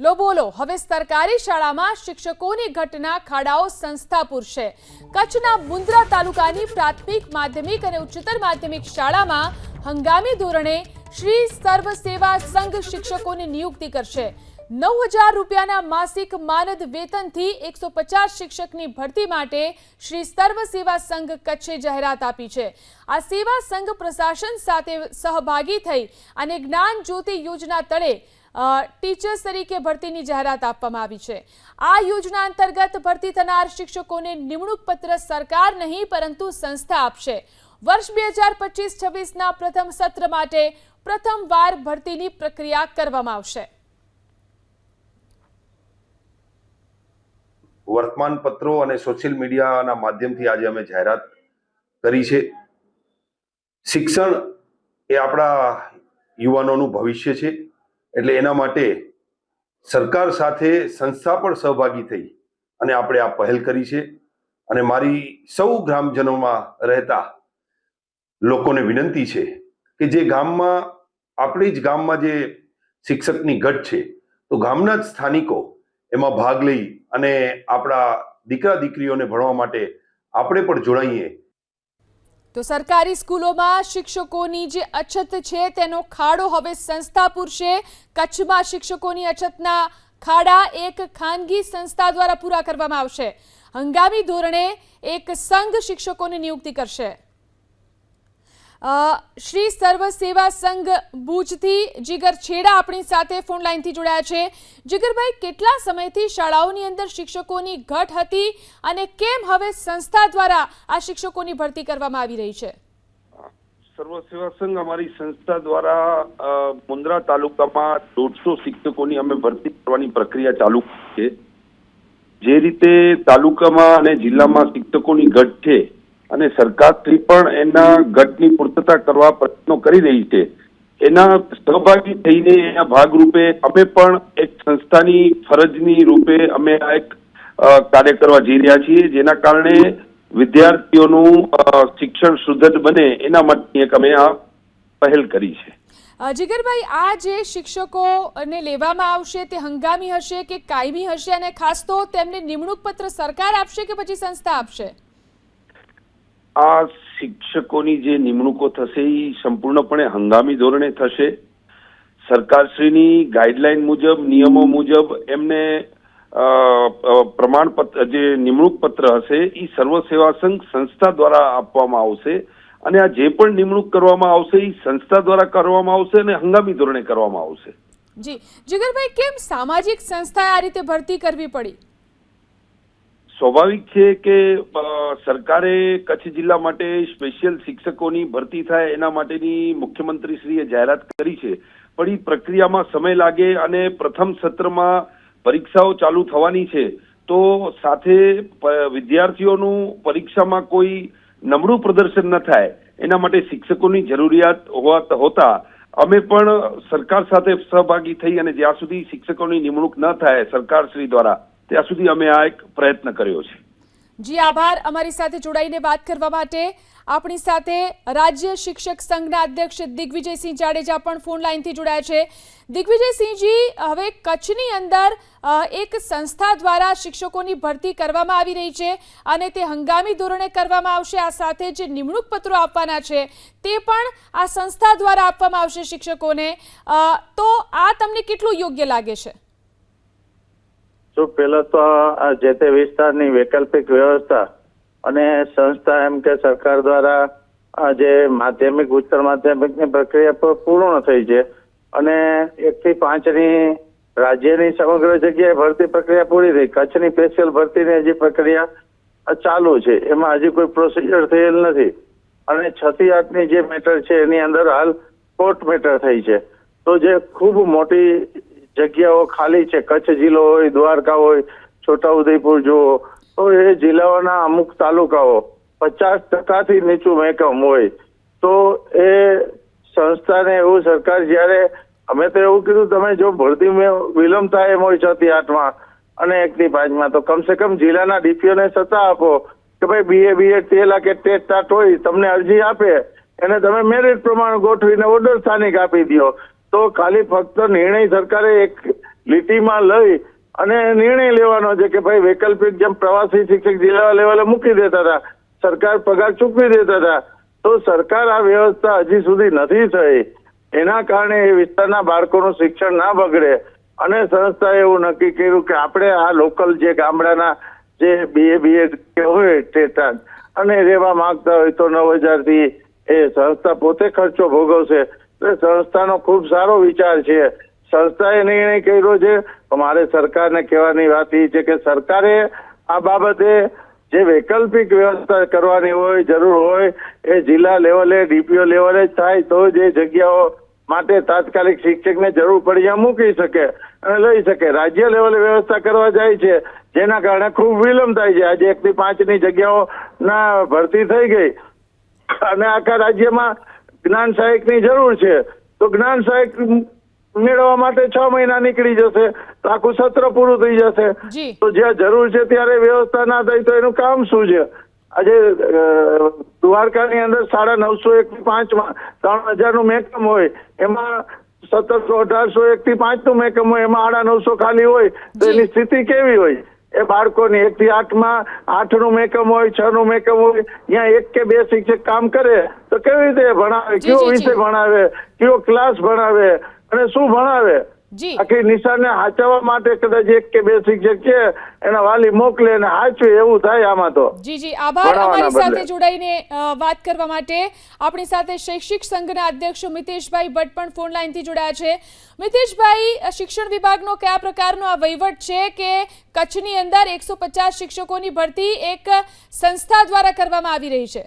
લો બોલો, હવે સરકારી શાળામાં શિક્ષકોની ઘટના ખાડાઓ સંસ્થા પૂરશે કચ્છના મુન્દ્રા તાલુકાની પ્રાથમિક, માધ્યમિક અને ઉચ્ચતર માધ્યમિક શાળામાં હંગામી ધોરણે શ્રી સર્વ સેવા સંઘ શિક્ષકોની નિયુક્તિ કરશે. નવ હજાર રૂપિયાના માસિક માનદ વેતનથી એકસો પચાસ શિક્ષકની ભરતી માટે શ્રી સર્વ સેવા સંઘ કચ્છે જાહેરાત આપી છે. આ સેવા સંઘ પ્રશાસન સાથે સહભાગી થઈ અને જ્ઞાન જ્યોતિ યોજના તળે ટીચર્સ તરીકે ભરતીની જાહેરાત આપવામાં આવી છે. આ યોજના અંતર્ગત ભરતી થનાર શિક્ષકોને નિમણૂક પત્ર સરકાર નહીં, પરંતુ સંસ્થા આપશે. વર્ષ બે હજાર પચીસ છવ્વીસના પ્રથમ સત્ર માટે પ્રથમવાર ભરતીની પ્રક્રિયા કરવામાં આવશે. વર્તમાન પત્રો અને સોશિયલ મીડિયાના માધ્યમથી આજે અમે જાહેરાત કરી છે. શિક્ષણ એ આપણા યુવાનોનું ભવિષ્ય છે. એટલે એના માટે સરકાર સાથે સંસ્થા પણ સહભાગી થઈ અને આપણે આ પહેલ કરી છે. અને મારી સૌ ગ્રામજનોમાં રહેતા લોકોને વિનંતી છે કે જે ગામમાં, આપણી જ ગામમાં જે શિક્ષકની ઘટ છે, તો ગામના જ સ્થાનિકો એમાં ભાગ લઈ અને આપણા દીકરા દીકરીઓને ભણવા માટે આપણે પણ જોડાઈએ તો સરકારી સ્કૂલોમાં શિક્ષકોની જે અછત છે, તેનો ખાડો હવે સંસ્થા પૂરશે કચ્છમાં શિક્ષકોની અછતના ખાડા એક ખાનગી સંસ્થા દ્વારા પૂરા કરવામાં આવશે. હંગામી ધોરણે એક સંઘ શિક્ષકોની નિયુક્તિ કરશે. શ્રી સર્વ સેવા સંઘ ભુજથી જીગર છેડા આપણી સાથે ફોન લાઈનથી જોડાયા છે. જીગરભાઈ, કેટલા સમયથી શાળાઓની અંદર શિક્ષકોની ઘટ હતી અને કેમ હવે સંસ્થા દ્વારા આ શિક્ષકોની ભરતી કરવામાં આવી રહી છે? સર્વ સેવા સંઘ અમારી સંસ્થા દ્વારા મુન્દ્રા તાલુકામાં દોઢસો શિક્ષકોની અમે ભરતી કરવાની પ્રક્રિયા ચાલુ છે. જે રીતે તાલુકામાં અને જિલ્લામાં શિક્ષકોની ઘટ છે અને સરકારશ્રી પણ એના ઘટની પૂર્તતા કરવા પ્રયત્નો કરી રહી છે. એના સહભાગી થઈને એના ભાગરૂપે અમે પણ એક સંસ્થાની ફરજની રૂપે અમે આ એક કાર્ય કરવા જઈ રહ્યા છીએ, જેના કારણે વિદ્યાર્થીઓનું શિક્ષણ સુદ્રઢ બને એના માટે એક અમે આ પહેલ કરી છે. જીગરભાઈ, આ જે શિક્ષકોને લેવામાં આવશે તે હંગામી હશે કે કાયમી હશે? અને ખાસ તો તેમને નિમણૂક પત્ર સરકાર આપશે કે પછી સંસ્થા આપશે? આ શિક્ષકોની જે નિમણૂકો થશે એ સંપૂર્ણપણે હંગામી ધોરણે થશે. સરકારશ્રીની ગાઈડલાઈન મુજબ, નિયમો મુજબ એમને પ્રમાણપત્ર, જે નિમણૂક પત્ર હશે એ સર્વ સેવા સંઘ સંસ્થા દ્વારા આપવામાં આવશે અને આ જે પણ નિમણૂક કરવામાં આવશે એ સંસ્થા દ્વારા કરવામાં આવશે અને હંગામી ધોરણે કરવામાં આવશે. જી. જીગરભાઈ, કેમ સામાજિક સંસ્થાએ આ રીતે ભરતી કરવી પડી? સ્વાભાવિક છે કે સરકારે કચ્છ જિલ્લા માટે સ્પેશિયલ શિક્ષકોની ભરતી થાય એના માટેની મુખ્યમંત્રીશ્રીએ જાહેરાત કરી છે. પણ એ પ્રક્રિયામાં સમય લાગે અને પ્રથમ સત્રમાં પરીક્ષાઓ ચાલુ થવાની છે. તો સાથે વિદ્યાર્થીઓનું પરીક્ષામાં કોઈ નમણું પ્રદર્શન ન થાય એના માટે શિક્ષકોની જરૂરિયાત હોવા હોતા અમે પણ સરકાર સાથે સહભાગી થઈ અને જ્યાં સુધી શિક્ષકોની નિમણૂક ન થાય સરકારશ્રી દ્વારા ત્યાં સુધી અમે આ એક પ્રયત્ન કર્યો છે. જી, આભાર. અમારી સાથે જોડાઈને વાત કરવા માટે આપણી સાથે રાજ્ય શિક્ષક સંઘના અધ્યક્ષ દિગ્વિજયસિંહ જાડેજા પણ ફોન લાઈનથી જોડાયા છે. દિગ્વિજયસિંહજી, હવે કચ્છની અંદર એક સંસ્થા દ્વારા શિક્ષકોની ભરતી કરવામાં આવી રહી છે અને તે હંગામી ધોરણે કરવામાં આવશે. આ સાથે જે નિમણૂક પત્રો આપવાના છે તે પણ આ સંસ્થા દ્વારા આપવામાં આવશે શિક્ષકોને. તો આ તમને કેટલું યોગ્ય લાગે છે? જો પેલા તો આ જે તે વિસ્તારની વૈકલ્પિક વ્યવસ્થા અને સંસ્થા એમ કે સરકાર દ્વારા આ જે માધ્યમિક, ઉચ્ચતર માધ્યમિકની પ્રક્રિયા પૂર્ણ થઈ છે અને એક થી પાંચની રાજ્યની સમગ્ર જગ્યાએ ભરતી પ્રક્રિયા પૂરી થઈ. કચ્છની સ્પેશિયલ ભરતીની હજી પ્રક્રિયા ચાલુ છે. એમાં હજી કોઈ પ્રોસિજર થયેલ નથી. અને છથી આઠની જે મેટર છે, એની અંદર હાલ કોર્ટ મેટર થઈ છે. તો જે ખૂબ મોટી જગ્યાઓ ખાલી છે, કચ્છ જિલ્લો હોય, દ્વારકા હોય, છોટાઉદેપુર જુઓ. તો એ જિલ્લાઓના અમુક તાલુકાઓ પચાસ ટકાથી નીચું મહેકમ હોય. તો એ સંસ્થાને એવું સરકાર જ્યારે, અમે તો એવું કીધું, તમે જો ભરતી વિલંબ થાય એમ હોય છ થી આઠમાં અને એક થી પાંચમાં તો કમસે કમ જિલ્લાના ડીપીઓને સત્તા આપો કે ભાઈ બીએ બીએ તેલા કે ટેટ સ્ટાર્ટ હોય, તમને અરજી આપે, એને તમે મેરિટ પ્રમાણે ગોઠવીને ઓર્ડર સ્થાનિક આપી દો તો ખાલી ફક્ત નિર્ણય સરકારે એક લીટીમાં લઈ અને નિર્ણય લેવાનો છે કે ભાઈ વૈકલ્પિક જેમ પ્રવાસી શિક્ષક જિલ્લા લેવલે મૂકી દેતા હતા, સરકાર પગાર ચૂકવી દેતા હતા, તો સરકાર આ વ્યવસ્થા હજી સુધી નથી થઈ. એના કારણે એ વિસ્તારના બાળકોનું શિક્ષણ ના બગડે. અને સંસ્થાએ એવું નક્કી કર્યું કે આપણે આ લોકલ જે ગામડાના જે બીએ બીએ હોય ટેટાન અને રહેવા માંગતા હોય તો નવ હજારથી એ સંસ્થા પોતે ખર્ચો ભોગવશે. સંસ્થાનો ખૂબ સારો વિચાર છે. સંસ્થાએ નિર્ણય કર્યો છે. મારે સરકારને કહેવાની વાત એ છે કે સરકારે આ બાબતે જે વૈકલ્પિક વ્યવસ્થા કરવાની હોય, જરૂર હોય, એ જિલ્લા લેવલે, ડીપીઓ લેવલે જ થાય, તો જ જગ્યાઓ માટે તાત્કાલિક શિક્ષકને જરૂર પડી મૂકી શકે અને લઈ શકે. રાજ્ય લેવલે વ્યવસ્થા કરવા જાય છે. જેના કારણે ખૂબ વિલંબ થાય છે. આજે એક થી પાંચની જગ્યાઓ ના ભરતી થઈ ગઈ. અને આખા રાજ્યમાં જ્ઞાન સહાયકની જરૂર છે. તો જ્ઞાન સહાયક મેળવવા માટે છ મહિના નીકળી જશે. તો આખું સત્ર પૂરું થઈ જશે. તો જ્યાં જરૂર છે ત્યારે વ્યવસ્થા ના થઈ તો એનું કામ શું છે? આજે દ્વારકા દ્વારકાની અંદર સાડા નવસો એક થી પાંચમાં ત્રણ હજારનું મેકમ હોય. એમાં સત્તરસો અઢારસો એક થી પાંચનું મેકમ હોય. એમાં આડા નવસો ખાલી હોય. તો એની સ્થિતિ કેવી હોય? એ બાળકોની એક થી આઠમાં આઠનું મેકમ હોય છ નું મેકમ હોય ત્યાં એક કે બે શિક્ષક કામ કરે તો કેવી રીતે ભણાવે? કયો વિષય ભણાવે? કયો ક્લાસ ભણાવે? અને શું ભણાવે? આખી નિશાને હાચવવા માટે કદાચ એક કે બે શિક્ષક છે એના વાલી મોકલે અને હાચવે એવું થાય આમાં તો. જી જી. આભાર અમારી સાથે જોડાઈને વાત કરવા માટે. આપણી સાથે શૈક્ષિક સંઘના અધ્યક્ષ મિતેશભાઈ ભટ્ટ પણ ફોન લાઈનથી જોડાયા છે. મિતેશભાઈ શિક્ષણ વિભાગનો કયા પ્રકારનો આ વહીવટ છે કે કચ્છની અંદર એકસો પચાસ શિક્ષકોની ભરતી એક સંસ્થા દ્વારા કરવામાં આવી રહી છે?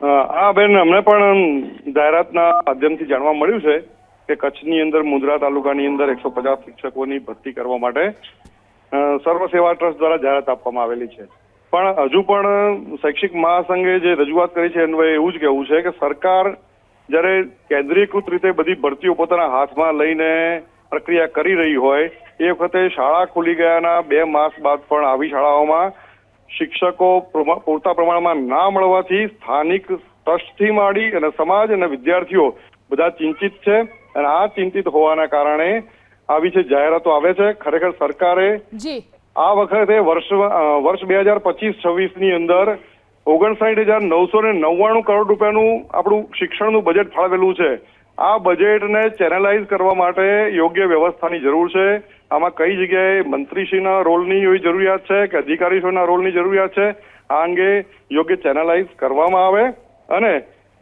હા બેન અમને પણ જાહેરાતના માધ્યમથી જાણવા મળ્યું છે. કે કચ્છની અંદર મુંદ્રા તાલુકાની અંદર એકસો પચાસ શિક્ષકોની ભરતી કરવા માટે સર્વ સેવા ટ્રસ્ટ દ્વારા જાહેરાત આપવામાં આવેલી છે. પણ હજુ પણ શૈક્ષિક મહાસંઘે જે રજૂઆત કરી છે એનું એવું જ કહેવું છે કે સરકાર જ્યારે કેન્દ્રીયકૃત રીતે બધી ભરતીઓ પોતાના હાથમાં લઈને પ્રક્રિયા કરી રહી હોય, એ વખતે શાળા ખુલી ગયાના બે માસ બાદ પણ આવી શાળાઓમાં શિક્ષકો પૂરતા પ્રમાણમાં ના મળવાથી સ્થાનિક ટ્રસ્ટથી માંડી અને સમાજ અને વિદ્યાર્થીઓ બધા ચિંતિત છે. અને આ ચિંતિત હોવાના કારણે આવી છે જાહેરાતો આવે છે ખરેખર સરકારે આ વખતે વર્ષ વર્ષ બે હજાર પચીસ છવ્વીસની અંદર ઓગણસાઠ હજાર નવસો ને નવ્વાણું કરોડ રૂપિયાનું આપણું શિક્ષણનું બજેટ ફાળવેલું છે. આ બજેટને ચેનલાઇઝ કરવા માટે યોગ્ય વ્યવસ્થાની જરૂર છે. આમાં કઈ જગ્યાએ મંત્રીશ્રીના રોલની એવી જરૂરિયાત છે કે અધિકારીશ્રીના રોલની જરૂરિયાત છે આ અંગે યોગ્ય ચેનલાઇઝ કરવામાં આવે. અને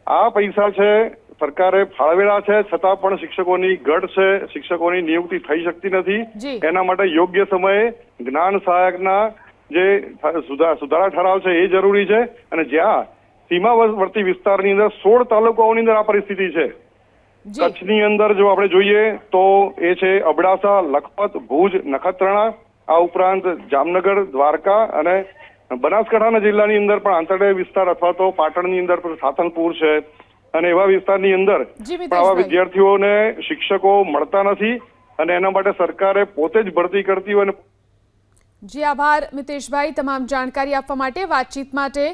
આ પૈસા છે સરકારે ફાળવેલા છે છતાં પણ શિક્ષકોની ઘટ છે શિક્ષકોની નિયુક્તિ થઈ શકતી નથી. એના માટે યોગ્ય સમયે જ્ઞાન સહાયકના જે સુધારા ઠરાવ છે એ જરૂરી છે. અને જ્યાં સીમાવર્તી વિસ્તારની અંદર સોળ તાલુકાઓની અંદર આ પરિસ્થિતિ છે. કચ્છની અંદર જો આપણે જોઈએ તો એ છે અબડાસા લખપત ભુજ નખત્રાણા આ ઉપરાંત જામનગર દ્વારકા અને બનાસકાંઠાના જિલ્લાની અંદર પણ આંતરડે વિસ્તાર અથવા તો પાટણની અંદર પણ સાતનપુર છે. અને એવા વિસ્તારની અંદર આવા વિદ્યાર્થીઓને શિક્ષકો મળતા નથી અને એના માટે સરકારે પોતે જ ભરતી કરતી હોય જી આભાર મિતેશભાઈ તમામ જાણકારી આપવા માટે વાતચીત માટે